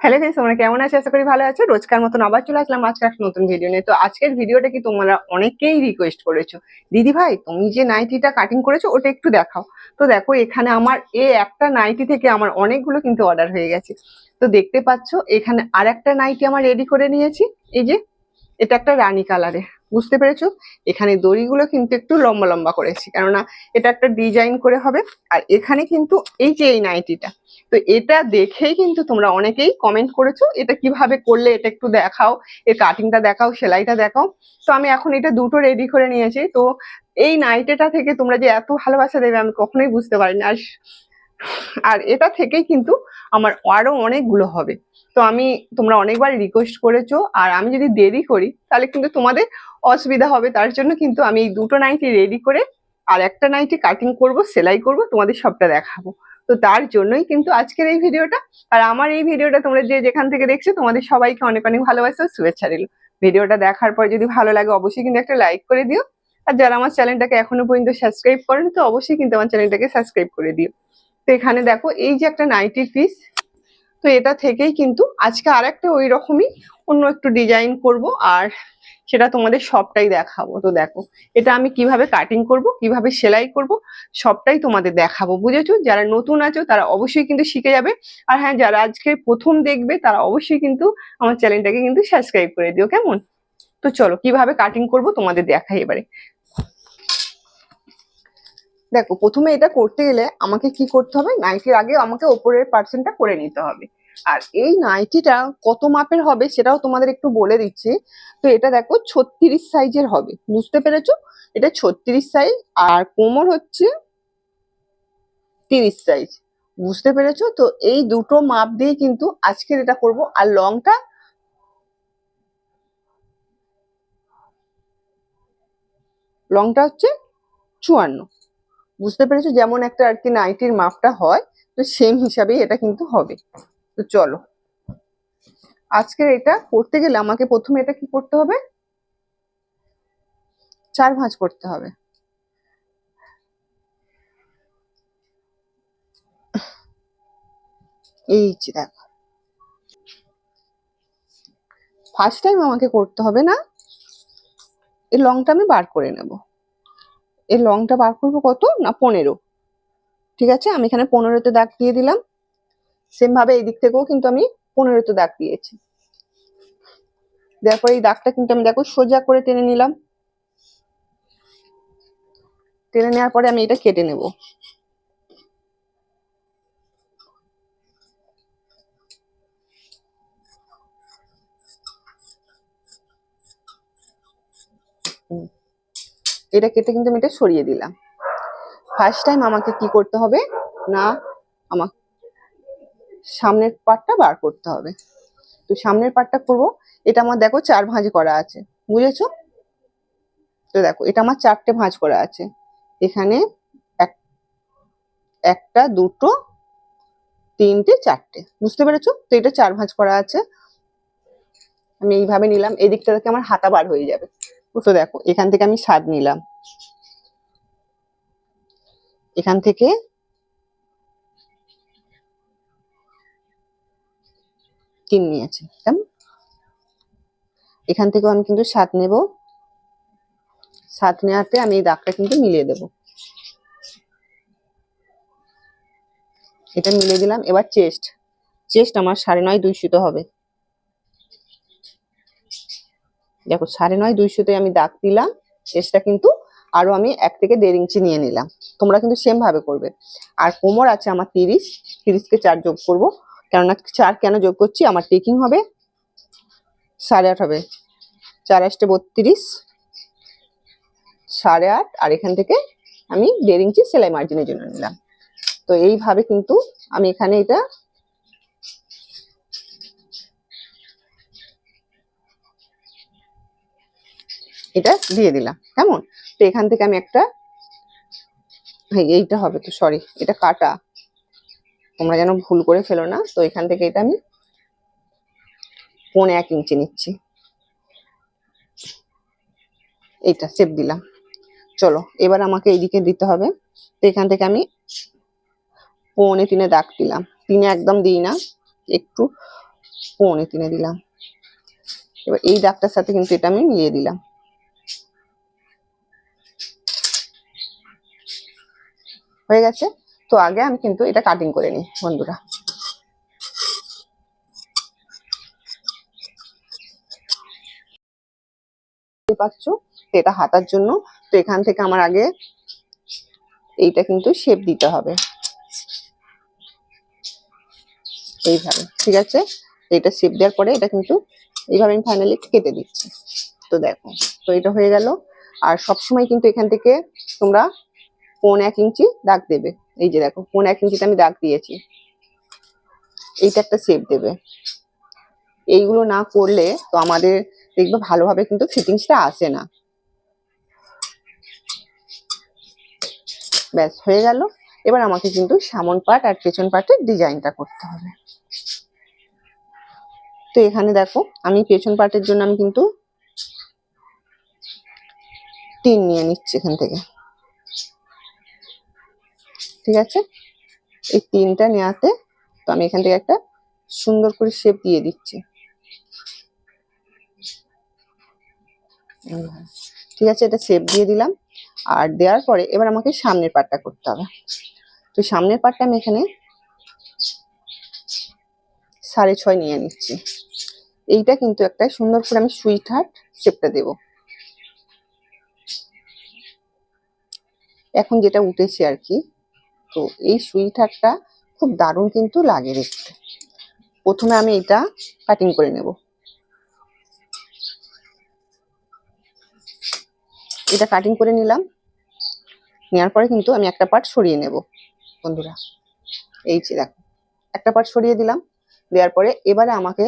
Hello guys তোমরা কেমন আছো? আশা করি ভালো আছো। রোজকার মতন আবার চলে আসলাম আজকে একটা নতুন ভিডিও নিয়ে। তো আজকের ভিডিওটা কি তোমরা অনেকেই রিকোয়েস্ট করেছ? দিদি ভাই, তুমি যে নাইটিটা কাটিং করেছ, ওটা একটু দেখাও। তো দেখো, এখানে আমার এ একটা নাইটি থেকে আমার অনেকগুলো কিন্তু অর্ডার হয়ে গেছে। তো দেখতে পাচ্ছ, এখানে আর একটা নাইটি আমার রেডি করে নিয়েছি। এই যে, এটা একটা রানী কালারে বুঝতে পেরেছ? এখানে দড়িগুলো কিন্তু একটু লম্বা লম্বা করেছি, কেননা এটা একটা ডিজাইন করে হবে। আর এখানে কিন্তু এই যে এই নাইটিটা, তো এটা দেখেই কিন্তু তোমরা অনেকেই কমেন্ট করেছ, এটা কীভাবে করলে এটা একটু দেখাও, এর কাটিংটা দেখাও, সেলাইটা দেখাও। তো আমি এখন এটা দুটো রেডি করে নিয়েছি, তো এই নাইটেটা থেকে তোমরা যে এত ভালোবাসা দেবে আমি কখনোই বুঝতে পারিনি। আর আর এটা থেকেই কিন্তু আমার আরও অনেকগুলো হবে। তো আমি, তোমরা অনেকবার রিকোয়েস্ট করেছ, আর আমি যদি দেরি করি, তাহলে কিন্তু তোমাদের অসুবিধা হবে। তার জন্য কিন্তু আমি এই দুটো নাইটি রেডি করে আর একটা নাইটি কাটিং করব, সেলাই করব, তোমাদের সবটা দেখাবো। তো তার জন্যই কিন্তু আজকের এই ভিডিওটা। আর আমার এই ভিডিওটা তোমরা যে যেখান থেকে দেখছ, তোমাদের সবাইকে অনেক অনেক ভালোবাসা শুভেচ্ছা দিল ভিডিওটা দেখার পর যদি ভালো লাগে, অবশ্যই কিন্তু একটা লাইক করে দিও। আর যারা আমার চ্যানেলটাকে এখনও পর্যন্ত সাবস্ক্রাইব করেন, তো অবশ্যই কিন্তু আমার চ্যানেলটাকে সাবস্ক্রাইব করে দিও। তো এখানে দেখো, এই যে একটা নাইটির পিস তো এটা থেকেই কিন্তু আজকে আর একটা ওই রকমই অন্য একটু ডিজাইন করব আর সেটা তোমাদের সবটাই দেখাবো। তো দেখো, এটা আমি কীভাবে কাটিং করব, কীভাবে সেলাই করব, সবটাই তোমাদের দেখাবো, বুঝেছ? যারা নতুন আছো, তারা অবশ্যই কিন্তু শিখে যাবে। আর হ্যাঁ যারা আজকে প্রথম দেখবে, তারা অবশ্যই কিন্তু আমার চ্যানেলটাকে কিন্তু সাবস্ক্রাইব করে দিও, কেমন? তো চলো, কীভাবে কাটিং করব তোমাদের দেখাই এবারে। দেখো, প্রথমে এটা করতে গেলে আমাকে কি করতে হবে? নাইটির আগে আমাকে ওপরের পার্সেন্টটা করে নিতে হবে। আর এই নাইটিটা কত মাপের হবে সেটাও তোমাদের একটু বলে দিচ্ছি। তো এটা দেখো ছত্রিশ সাইজের হবে, বুঝতে পেরেছ? এটা ছত্রিশ সাইজ আর কোমর হচ্ছে তিরিশ সাইজ, বুঝতে পেরেছ? তো এই দুটো মাপ দিয়ে কিন্তু আজকের এটা করব। আর লংটা লংটা হচ্ছে চুয়ান্ন। বুঝতে পেরেছ? যেমন একটা আর কি নাইটির মাপটা হয়, তো সেম হিসাবেই এটা কিন্তু হবে। তো চলো। আজকের এটা করতে গেলে আমাকে প্রথমে এটা কি করতে হবে? চার ভাঁজ করতে হবে। এই যে দেখো। ফার্স্ট টাইম আমাকে করতে হবে না এই লংটা আমি বার করে নেব। এর লংটা বার করব কত? না, পনেরো। ঠিক আছে? আমি এখানে পনেরোতে দাগ দিয়ে দিলাম। সেম ভাবে এই দিক থেকেও কিন্তু আমি পনেরোতে দাগ দিয়েছি। দেওয়ার এই দাগটা কিন্তু আমি দেখো সোজা করে টেনে নিলাম। টেনে নেওয়ার পরে আমি এটা কেটে নেব। এটা কেটে কিন্তু আমি এটা সরিয়ে দিলাম। ফার্স্ট টাইম আমাকে কি করতে হবে? না আমার সামনের পার্টটা বার করতে হবে। তো সামনের পার্টটা করব। এটা আমার দেখো চার ভাঁজ করা আছে। বুঝেছ? তো দেখো, এটা আমার চারটে ভাঁজ করা আছে। এখানে এক, একটা, দুটো, তিনটে, চারটে। বুঝতে পেরেছ? তো এটা চার ভাঁজ করা আছে। আমি এইভাবে নিলাম। এই দিকটা থেকে আমার হাতা বার হয়ে যাবে। তো দেখো, এখান থেকে আমি স্বাদ নিলাম। এখান থেকে তিন নিয়েছি, কেমন? এখান থেকেও আমি কিন্তু সাত নেব। সাত নেওয়াতে আমি এই দাগটা কিন্তু মিলিয়ে দেব। এটা মিলিয়ে দিলাম। এবার চেস্ট। চেস্ট আমার সাড়ে নয় দুইশোতে হবে। দেখো, সাড়ে নয়, দুইশোতে আমি দাগ দিলাম, শেষটা কিন্তু আরও আমি এক থেকে দেড় ইঞ্চি নিয়ে নিলাম। তোমরা কিন্তু সেম ভাবে করবে। আর কোমর আছে আমার তিরিশ, তিরিশকে চার যোগ করব। কেননা চার কেন যোগ করছি? আমার টেকিং হবে, সাড়ে আট হবে। চার আসতে বত্রিশ, সাড়ে আট, আর এখান থেকে আমি দেড় ইঞ্চি সেলাই মার্জিনের জন্য নিলাম। তো এইভাবে কিন্তু আমি এখানে এটা এটা দিয়ে দিলাম, কেমন? তো এখান থেকে আমি একটা এইটা হবে তো সরি এটা কাটা। তোমরা যেন ভুল করে ফেলো না, তো এখান থেকে এটা আমি পৌনে এক ইঞ্চি নিচ্ছি। এইটা সেপ দিলাম। চলো, এবার আমাকে এইদিকে দিতে হবে। তো এখান থেকে আমি পৌনে তিনে দাগ দিলাম। তিনে একদম দিই না, একটু পৌনে তিনে দিলাম। এবার এই দাগটার সাথে কিন্তু এটা আমি মিলিয়ে দিলাম। হয়ে গেছে। তো আগে আমি কিন্তু এটা কাটিং করে নিই, বন্ধুরা। পাচ্ছ? তো এটা হাতার জন্য। তো এখান থেকে আমার আগে এইটা কিন্তু শেপ দিতে হবে। এইভাবে, ঠিক আছে? এটা শেপ দেওয়ার পরে এটা কিন্তু এইভাবে আমি ফাইনালি কেটে দিচ্ছি। তো দেখো, তো এটা হয়ে গেল। আর সবসময় কিন্তু এখান থেকে তোমরা কোন এক ইঞ্চি দাগ দেবে। এই যে দেখো, কোন এক ইঞ্চিতে আমি দাগ দিয়েছি। এইটা একটা শেপ দেবে। এইগুলো না করলে তো আমাদের দেখবে ভালোভাবে কিন্তু ফিটিংসটা আসে না। ব্যাস, হয়ে গেল। এবার আমাকে কিন্তু সামন পাট আর পেছন পার্টের ডিজাইনটা করতে হবে। তো এখানে দেখো, আমি পেছন পার্টের জন্য আমি কিন্তু তিন নিয়ে নিচ্ছি এখান থেকে। ঠিক আছে? এই তিনটা নেওয়াতে তো আমি এখান থেকে একটা সুন্দর করে শেপ দিয়ে দিচ্ছি। ঠিক আছে, এটা শেপ দিয়ে দিলাম। আর দেওয়ার পরে এবার আমাকে সামনের পাটটা করতে হবে। তো সামনের পার্টটা আমি এখানে সাড়ে ছয় নিয়ে নিচ্ছি। এইটা কিন্তু একটা সুন্দর করে আমি সুইট হার্ট শেপটা দেব। এখন যেটা উঠেছে আর কি তো এই সুইট হার্টটা খুব দারুণ কিন্তু লাগে দেখতে। প্রথমে আমি এটা কাটিং করে নেব। এটা কাটিং করে নিলাম। নেওয়ার পরে কিন্তু আমি একটা পার্ট সরিয়ে নেব, বন্ধুরা। এই যে দেখো, একটা পার্ট সরিয়ে দিলাম। দেওয়ার পরে এবারে আমাকে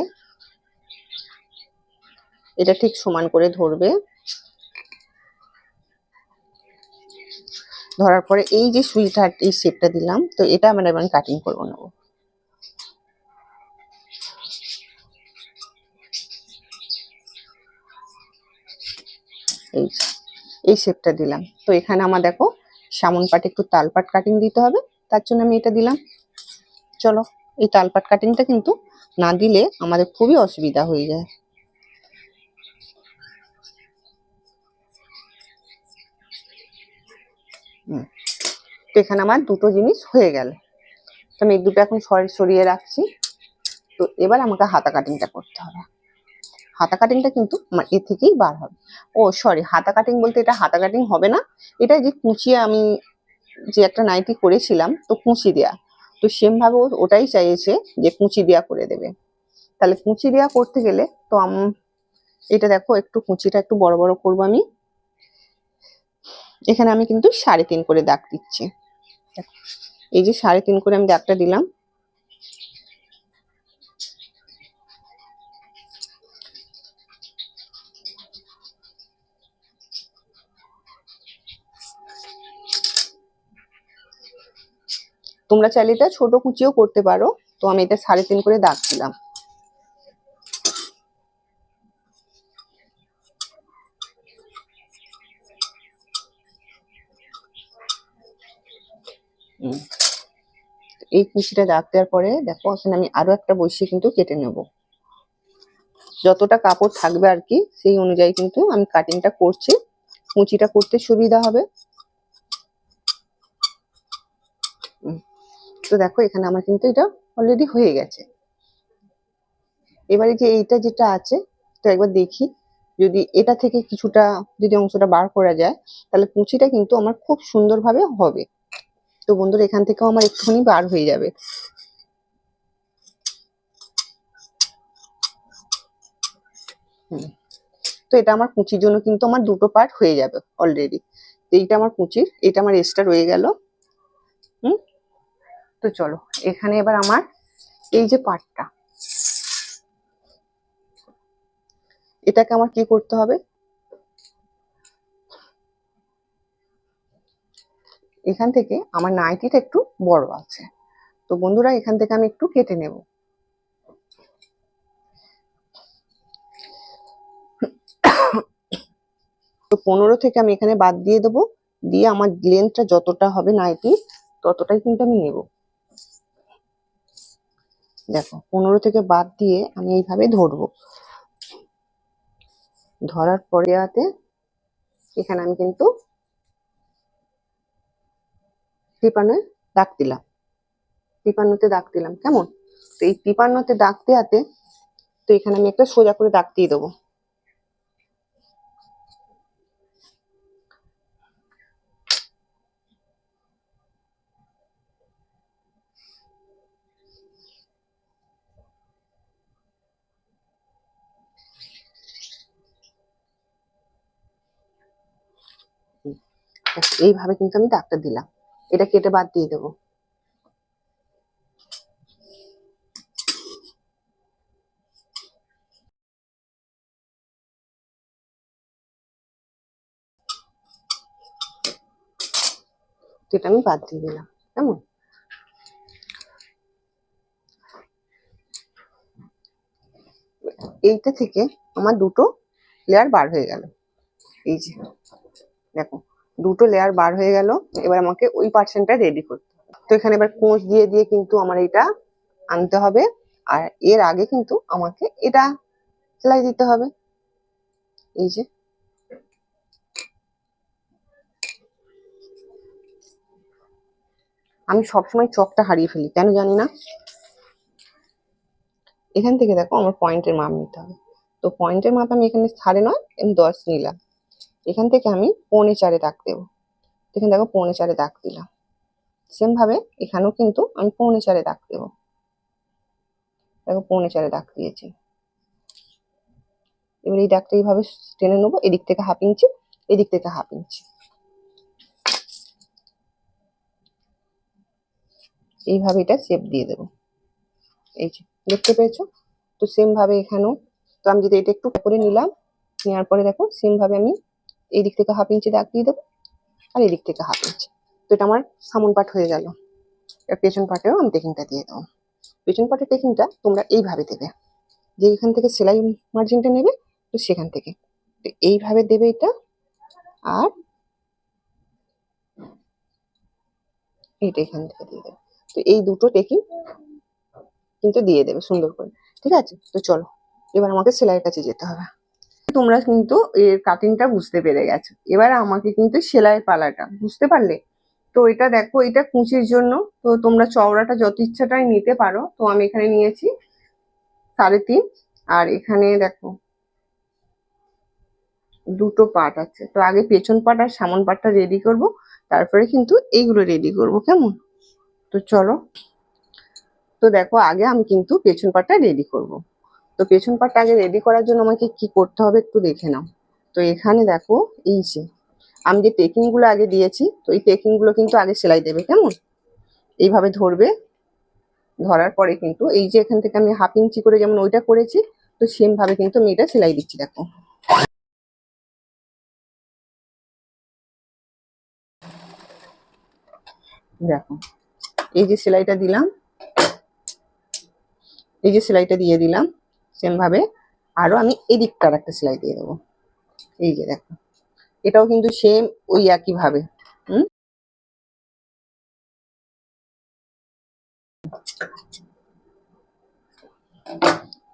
এটা ঠিক সমান করে ধরবে। ধরার পরে এই যে সুইট হার্ট এই শেপটা দিলাম, তো এটা আমরা এবার কাটিং করব নেব। এই এই শেপটা দিলাম। তো এখানে আমার দেখো, সামন পাটে একটু তালপাট কাটিং দিতে হবে, তার জন্য আমি এটা দিলাম। চলো, এই তালপাট কাটিংটা কিন্তু না দিলে আমাদের খুবই অসুবিধা হয়ে যায়। তো এখানে আমার দুটো জিনিস হয়ে গেল। তো আমি এই দুটো এখন সর- সরিয়ে রাখছি। তো এবার আমাকে হাতা কাটিংটা করতে হবে। হাতা কাটিংটা কিন্তু আমার এ থেকেই বার হবে। ও সরি হাতা কাটিং বলতে এটা হাতা কাটিং হবে না। এটা যে কুচিয়ে আমি যে একটা নাইটি করেছিলাম, তো কুচি দেয়া। তো সেমভাবে ওটাই চাইছে যে কুচি দেয়া করে দেবে। তাহলে কুচি দেয়া করতে গেলে তো আম এটা দেখো, একটু কুচিটা একটু বড় বড় করব আমি। এখানে আমি কিন্তু সাড়ে তিন করে দাগ দিচ্ছি। এই যে সাড়ে তিন করে আমি দাগটা দিলাম। তোমরা চাইলে এটা ছোট কুচিও করতে পারো। তো আমি এটা সাড়ে তিন করে দাগ দিলাম। এই কুচিটা দাগ দেওয়ার পরে, দেখো, এখানে আমি আরও একটা বসিয়ে কিন্তু কেটে নেব। যতটা কাপড় থাকবে আর কি, সেই অনুযায়ী কিন্তু আমি কাটিংটা করছি। কুচিটা করতে সুবিধা হবে। তো দেখো, এখানে আমার কিন্তু এটা অলরেডি হয়ে গেছে। এবারে যে এইটা যেটা আছে তো একবার দেখি। যদি এটা থেকে কিছুটা, যদি অংশটা বার করা যায়, তাহলে কুচিটা কিন্তু আমার খুব সুন্দরভাবে হবে। তো বন্ধুরা, এখান থেকেও আমার একটুখানি বার হয়ে যাবে। তো এটা আমার কুচির জন্য কিন্তু আমার দুটো পার্ট হয়ে যাবে অলরেডি এইটা আমার কুচির, এটা আমার এক্সট্রা রয়ে গেল। হুম? তো চলো, এখানে এবার আমার এই যে পার্টটা এটাকে আমার কি করতে হবে? এখান থেকে আমার নাইটিটা একটু বড় আছে। তো বন্ধুরা, এখান থেকে আমি একটু কেটে নেব। তো পনেরো থেকে আমি এখানে বাদ দিয়ে দেবো। দিয়ে আমার লেন্থটা যতটা হবে নাইটি, ততটাই কিন্তু আমি নেব। দেখো, পনেরো থেকে বাদ দিয়ে আমি এইভাবে ধরবো। ধরার পরে হাতে এখানে আমি কিন্তু টিপানোয় দাগ দিলাম। টিপান্নতে দাগ দিলাম, কেমন? তো এই টিপান্নতে দাগ দেওয়াতে তো এখানে আমি একটা সোজা করে দাগ দিয়ে দেবো। এইভাবে কিন্তু আমি দাগটা দিলাম। এটা কেটে বাদ দিয়ে দেবো। এটা আমি বাদ দিয়ে দিলাম, কেমন? এইটা থেকে আমার দুটো লেয়ার বার হয়ে গেল। এই যে, দেখো। দুটো লেয়ার বার হয়ে গেল। এবার আমাকে ওই পার্সেন্টটা রেডি করতে তো এখানে এবার কোঁচ দিয়ে দিয়ে কিন্তু আমার এটা আনতে হবে। আর এর আগে কিন্তু আমাকে এটা সেলাই দিতে হবে। এই যে। আমি সবসময় চকটা হারিয়ে ফেলি, কেন জানি না? এখান থেকে দেখো আমার পয়েন্টের মাপ নিতে হবে। তো পয়েন্টের মাপ আমি এখানে সাড়ে নয় আমি দশ নিলাম। এখান থেকে আমি পৌনে চারে দাগ দেবো। এখানে দেখো, পৌনে চারে দাগ দিলাম। সেম ভাবে এখানেও কিন্তু আমি পৌনে চারে দাগ দেবো। দেখো, পৌনে চারে দাগ দিয়েছি। এবার এই দাগটা এইভাবে টেনে নেব, এদিক থেকে হাফ ইঞ্চি, এদিক থেকে হাফ ইঞ্চি। এইভাবে এটা শেপ দিয়ে দেবো। এই যে, দেখতে পেয়েছ? তো সেম ভাবে এখানেও, তো আমি যদি এটা একটু করে নিলাম, নেওয়ার পরে দেখো সেম ভাবে আমি এই দিক থেকে হাফ ইঞ্চি দাগ দিয়ে দেবো আর এই দিক থেকে হাফ ইঞ্চি তো এটা আমার সামন পাট হয়ে গেল। এর পেছন পাটেও আমি টেকিংটা দিয়ে দেবো। পেছন পাটের টেকিংটা তোমরা এইভাবে দেবে। যে এখান থেকে সেলাই মার্জিনটা নেবে, তো সেখান থেকে। তো এইভাবে দেবে এটা। আর এইটা এখান থেকে দিয়ে দেবে। তো এই দুটো টেকিং কিন্তু দিয়ে দেবে সুন্দর করে। ঠিক আছে? তো চলো, এবার আমাকে সেলাইয়ের কাছে যেতে হবে। তোমরা কিন্তু এর কাটিংটা বুঝতে পেরে গেছো। এবার আমাকে কিন্তু সেলাই পালাটা, বুঝতে পারলে? তো এটা দেখো, এটা কুচির জন্য। তো তোমরা চওড়াটা যত ইচ্ছাটাই নিতে পারো। তো আমি এখানে নিয়েছি সাড়ে তিন। আর এখানে দেখো, দুটো পার্ট আছে। তো আগে পেছন পার্ট আর সামন পার্টটা রেডি করব। তারপরে কিন্তু এইগুলো রেডি করব, কেমন? তো চলো। তো দেখো, আগে আমি কিন্তু পেছন পার্টটা রেডি করব। তো পেছন পার্টটা আগে রেডি করার জন্য আমাকে কি করতে হবে একটু দেখে নাও। তো এখানে দেখো, এই যে, আমি যে টেকিংগুলো আগে দিয়েছি, তো এই টেকিংগুলো কিন্তু আগে সেলাই দেবে, কেমন? এইভাবে ধরবে, ধরার পরে কিন্তু এই যে এখান থেকে আমি হাফ ইঞ্চি করে যেমন ওইটা করেছি, তো সেম ভাবে কিন্তু আমি এটা সেলাই দিচ্ছি, দেখো। দেখো, এই যে সেলাইটা দিলাম, এই যে সেলাইটা দিয়ে দিলাম সেম ভাবে আরও আমি এদিকটার একটা সেলাই দিয়ে দেবো। এই যে দেখো, এটাও কিন্তু সেম ওই একই ভাবে হুম?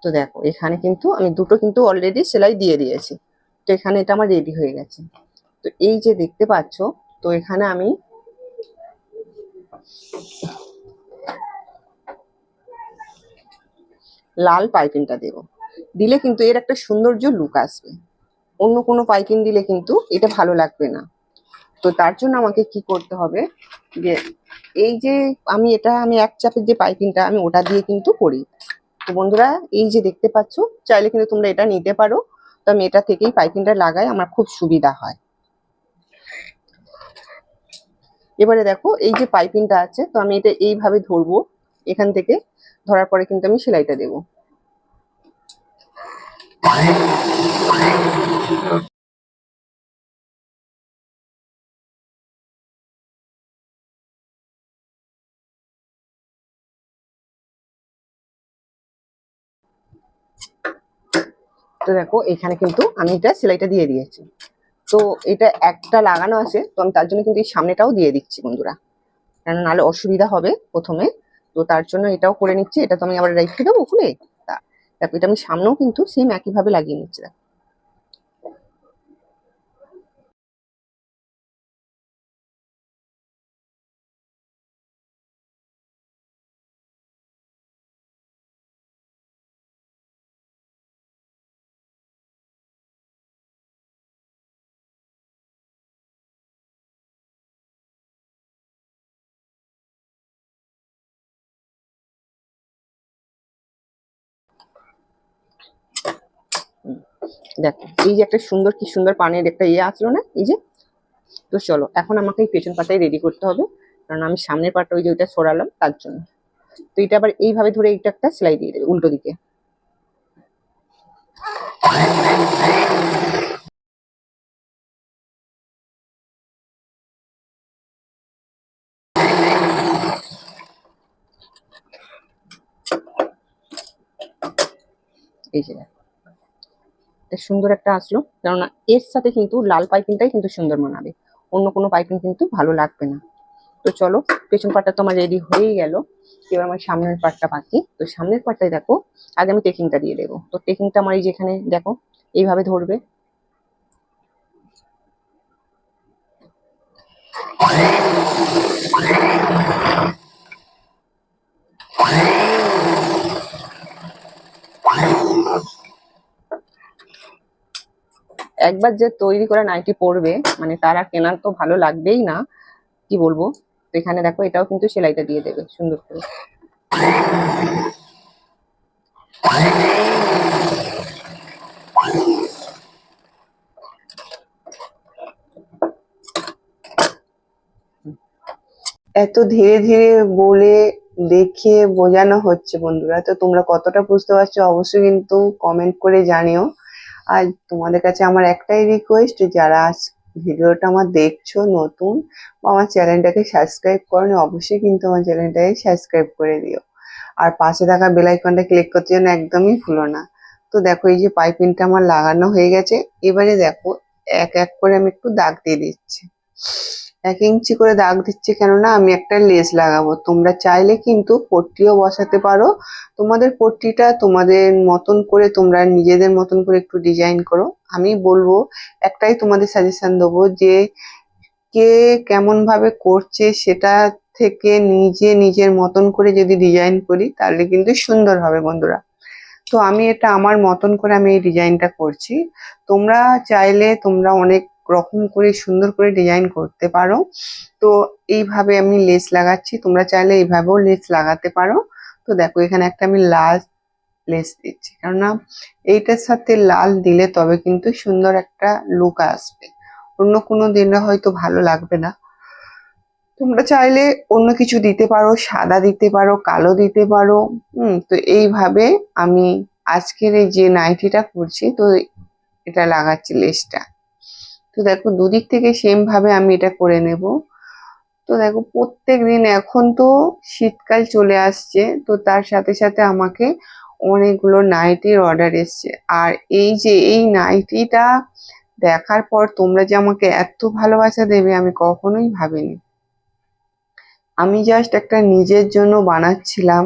তো দেখো, এখানে কিন্তু আমি দুটো কিন্তু অলরেডি সেলাই দিয়ে দিয়েছি। তো এখানে এটা আমার রেডি হয়ে গেছে। তো এই যে দেখতে পাচ্ছ, তো এখানে আমি লাল পাইপিংটা দেব। দিলে কিন্তু এর একটা সৌন্দর্য লুক আসবে। অন্য কোনো পাইপিং দিলে কিন্তু এটা ভালো লাগবে না। তো তার জন্য আমাকে কি করতে হবে যে, এই যে আমি এটা, আমি এক চাপের যে পাইপিংটা আমি ওটা দিয়ে কিন্তু করি। তো বন্ধুরা, এই যে দেখতে পাচ্ছ, চাইলে কিন্তু তোমরা এটা নিতে পারো। তো আমি এটা থেকেই পাইপিংটা লাগাই, আমার খুব সুবিধা হয়। এবারে দেখো, এই যে পাইপিনটা আছে, তো আমি এটা এইভাবে ধরবো এখান থেকে। ধরার পরে কিন্তু আমি সেলাইটা দেবো। তো দেখো, এখানে কিন্তু আমি এটা সেলাইটা দিয়ে দিয়েছি। তো এটা একটা লাগানো আছে, তো আমি তার জন্য কিন্তু এই সামনেটাও দিয়ে দিচ্ছি বন্ধুরা। কেন নাহলে অসুবিধা হবে প্রথমে। তো তার জন্য এটাও করে নিচ্ছি, এটা তো আমি আবার রেখে দেবো খুলে তা, দেখো এটা আমি সামনেও কিন্তু সেম একইভাবে লাগিয়ে নিচ্ছি, দেখো। দেখো এই যে একটা সুন্দর কি সুন্দর পানের একটা ইয়ে আসলো না এই যে? তো চলো এখন আমাকে এই পেছন পাটাই রেডি করতে হবে কারণ আমি সামনের পাটটা ওই যে ওইটা সরালাম তার জন্য। তো এটা আবার এইভাবে ধরে এইটা একটা সেলাই দিয়ে দেবে উল্টো দিকে। এই যে দেখো। সুন্দর একটা আসলো। কেননা এর সাথে কিন্তু লাল পাইপিংটাই কিন্তু সুন্দর মানাবে। অন্য কোনো পাইপিং কিন্তু ভালো লাগবে না। তো চলো, পেছন পাটটা তো আমার রেডি হয়েই গেল। এবার আমার সামনের পাটটা বাকি। তো সামনের পাটটায় দেখো, আগে আমি টেকিংটা দিয়ে দেবো। তো টেকিংটা আমার এই যেখানে দেখো, এইভাবে ধরবে। একবার যে তৈরি করা নাইটি পরবে মানে তারা কেনার তো ভালো লাগবেই না। কি বলব? তো এখানে দেখো, এটাও কিন্তু সেলাইটা দিয়ে দেবে, সুন্দর করে। এত ধীরে ধীরে বলে দেখিয়ে বোঝানো হচ্ছে বন্ধুরা। তো তোমরা কতটা বুঝতে পারছ, অবশ্যই কিন্তু কমেন্ট করে জানিও। আর তোমাদের কাছে আমার একটাই রিকোয়েস্ট যারা আজ ভিডিওটা আমার দেখছ নতুন বা আমার চ্যানেলটাকে সাবস্ক্রাইব করো অবশ্যই কিন্তু আমার চ্যানেলটাকে সাবস্ক্রাইব করে দিও। আর পাশে থাকা বেলাইকনটা ক্লিক করতে যেন একদমই ভুলো না। তো দেখো, এই যে পাইপিংটা আমার লাগানো হয়ে গেছে। এবারে দেখো, এক এক করে আমি একটু দাগ দিয়ে দিচ্ছি। এক ইঞ্চি করে দাগ দিচ্ছি কেননা আমি একটা লেস লাগাবো। তোমরা চাইলে কিন্তু পট্টিও বসাতে পারো। তোমাদের পট্টিটা তোমাদের মতন করে, তোমরা নিজেদের মতন করে একটু ডিজাইন করো। আমি বলব, একটাই তোমাদের সাজেশন দেবো যে, কে কেমন ভাবে করছে সেটা থেকে নিজে নিজের মতন করে যদি ডিজাইন করি, তাহলে কিন্তু সুন্দর হবে বন্ধুরা। তো আমি এটা আমার মতন করে আমি এই ডিজাইনটা করছি। তোমরা চাইলে, তোমরা অনেক রকম করে সুন্দর করে ডিজাইন করতে পারো। তো এইভাবে আমি লেস লাগাচ্ছি। তোমরা চাইলে এইভাবেও লেস লাগাতে পারো। তো দেখো, এখানে একটা আমি লাল লেস দিচ্ছি। কেননা এইটার সাথে লাল দিলে তবে কিন্তু সুন্দর একটা লুক আসবে। অন্য কোনো দিনে হয়তো ভালো লাগবে না। তোমরা চাইলে অন্য কিছু দিতে পারো, সাদা দিতে পারো, কালো দিতে পারো। হুম, তো এইভাবে আমি আজকের এই যে নাইটিটা করছি, তো এটা লাগাচ্ছি লেসটা তো দেখো দুদিক থেকে সেম ভাবে আমি এটা করে নেব। তো দেখো প্রত্যেক দিন এখন তো শীতকাল চলে আসছে, তো তার সাথে সাথে আমাকে অনেকগুলো নাইটির অর্ডার এসছে। আর এই যে এই নাইটিটা দেখার পর তোমরা যে আমাকে এত ভালোবাসা দেবে আমি কখনোই ভাবিনি। আমি জাস্ট একটা নিজের জন্য বানাচ্ছিলাম,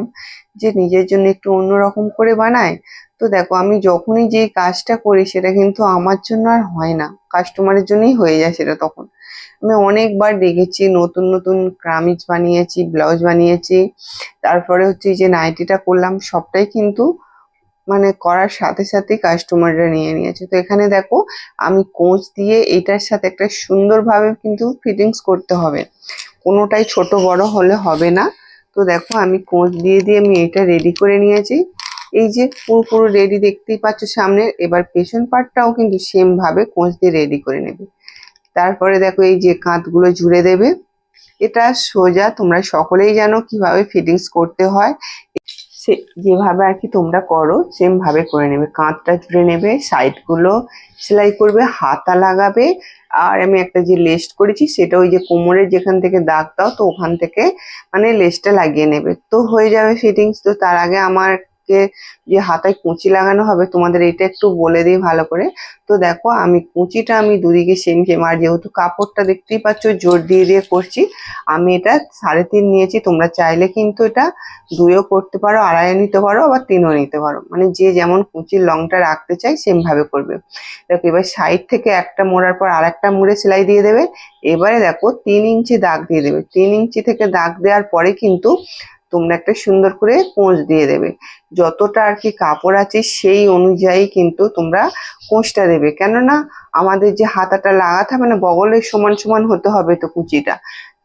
যে নিজের জন্য একটু অন্যরকম করে বানাই তো দেখো, আমি যখনই যে কাজটা করি, সেটা কিন্তু আমার জন্য আর হয় না। কাস্টমারের জন্যই হয়ে যায় সেটা তখন। আমি অনেকবার দেখেছি, নতুন নতুন কামিজ বানিয়েছি ব্লাউজ বানিয়েছি। তারপরে হচ্ছে যে নাইটিটা করলাম, সবটাই কিন্তু মানে করার সাথে সাথে কাস্টমাররা নিয়ে নিয়েছে। তো এখানে দেখো, আমি কোচ দিয়ে এটার সাথে একটা সুন্দরভাবে কিন্তু ফিটিংস করতে হবে। কোনোটাই ছোট বড় হলে হবে না। তো দেখো, আমি কোচ দিয়ে দিয়ে আমি এটা রেডি করে নিয়েছি। এই যে পুরো রেডি দেখতেই পাচ্ছ সামনে, এবার পেছন পার্টটাও কিন্তু সেম ভাবে কোচ দিয়ে রেডি করে নেবে। তারপরে দেখো এই যে কাঁধগুলো জুড়ে দেবে। এটা সোজা তোমরা সকলেই জানো কীভাবে ফিটিংস করতে হয়। সে যেভাবে আর কি তোমরা করো সেম ভাবে করে নেবে। কাঁধটা জুড়ে নেবে সাইডগুলো সেলাই করবে, হাতা লাগাবে। আর আমি একটা যে লেস্ট করেছি, সেটা ওই যে কোমরের যেখান থেকে দাগ দাও, তো ওখান থেকে মানে লেসটা লাগিয়ে নেবে। তো হয়ে যাবে ফিটিংস তো তার আগে আমার আজকে যে হাতায় কুঁচি লাগানো হবে, তোমাদের এটা একটু বলে দিই ভালো করে। তো দেখো, আমি কুঁচিটা আমি দুদিকে সেম সেম আর যেহেতু কাপড়টা দেখতেই পাচ্ছ, জোর দিয়ে দিয়ে করছি, আমি এটা সাড়ে তিন নিয়েছি, তোমরা চাইলে কিন্তু এটা দুইও করতে পারো, আড়াইও নিতে পারো, আবার তিনও নিতে পারো। মানে যে যেমন কুঁচির লংটা রাখতে চাই সেম ভাবে করবে। দেখো, এবার সাইড থেকে একটা মোড়ার পর আর একটা মুড়ে সেলাই দিয়ে দেবে। এবারে দেখো, তিন ইঞ্চি দাগ দিয়ে দেবে। তিন ইঞ্চি থেকে দাগ দেওয়ার পরে কিন্তু তোমরা একটা সুন্দর করে কোঁচ দিয়ে দেবে। যতটা আর কি কাপড় আছে সেই অনুযায়ী কিন্তু তোমরা কোঁচটা দেবে। কেননা আমাদের যে হাতাটা লাগাতে হবে না, বগলের সমান সমান হতে হবে তো কুচিটা।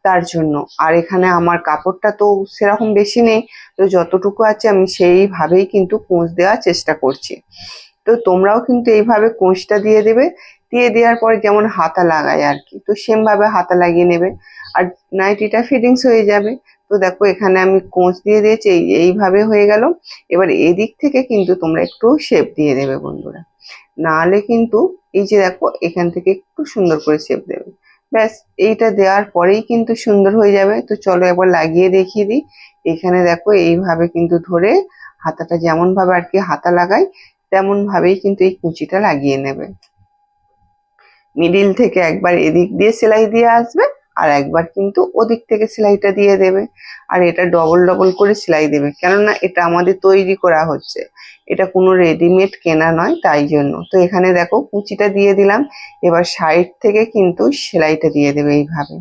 তার জন্য। আর এখানে আমার কাপড়টা তো সেরকম বেশি নেই। তো যতটুকু আছে আমি সেইভাবেই কিন্তু কোঁচ দেওয়ার চেষ্টা করছি। তো তোমরাও কিন্তু এইভাবে কোঁচটা দিয়ে দেবে। দিয়ে দেওয়ার পরে যেমন হাতা লাগায় আর কি, তো সেমভাবে হাতা লাগিয়ে নেবে। আর নাইটিটা ফিটিংস হয়ে যাবে। তো দেখো, এখানে আমি কোঁচ দিয়ে দিয়েছি, এই- এইভাবে হয়ে গেল। এবার এদিক থেকে কিন্তু তোমরা একটু শেপ দিয়ে দেবে বন্ধুরা। নাহলে কিন্তু এই যে দেখো, এখান থেকে একটু সুন্দর করে শেপ দেবে। ব্যাস, এইটা দেওয়ার পরেই কিন্তু সুন্দর হয়ে যাবে। তো চলো একবার লাগিয়ে দেখিয়ে দিই। এখানে দেখো, এইভাবে কিন্তু ধরে হাতাটা যেমন ভাবে আর কি হাতা লাগাই তেমন ভাবেই কিন্তু এই কুচিটা লাগিয়ে নেবে। মিডিল থেকে একবার এদিক দিয়ে সেলাই দিয়ে আসবে। আর একবার কিন্তু ওদিক থেকে সেলাইটা দিয়ে দেবে। আর এটা ডবল ডবল করে সেলাই দেবে। কেননা এটা আমাদের তৈরি করা হচ্ছে। এটা কোনো রেডিমেড কেনা নয় তাই জন্য। তো এখানে দেখো কুচিটা দিয়ে দিলাম। এবার সাইড থেকে কিন্তু সেলাইটা দিয়ে দেবে এইভাবে।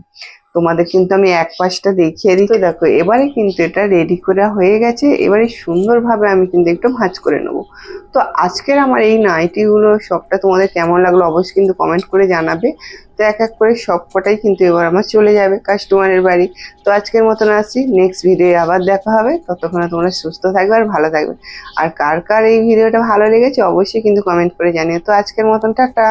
তোমাদের কিন্তু আমি এক পাশটা দেখিয়ে দিই। দেখো, এবারে কিন্তু এটা রেডি করা হয়ে গেছে। এবারে সুন্দরভাবে আমি কিন্তু একটু ভাঁজ করে নেব। তো আজকের আমার এই নাইটিগুলো, সবটা তোমাদের কেমন লাগল অবশ্যই কিন্তু কমেন্ট করে জানাবে। তো এক এক করে সব কটাই কিন্তু এবার আমার চলে যাবে কাস্টমারের বাড়ি। তো আজকের মতন আসছি নেক্সট ভিডিও আবার দেখা হবে। ততক্ষণে তোমরা সুস্থ থাকবে আর ভালো থাকবে। আর কার কার এই ভিডিওটা ভালো লেগেছে অবশ্যই কিন্তু কমেন্ট করে জানিও। তো আজকের মতন, টাটা!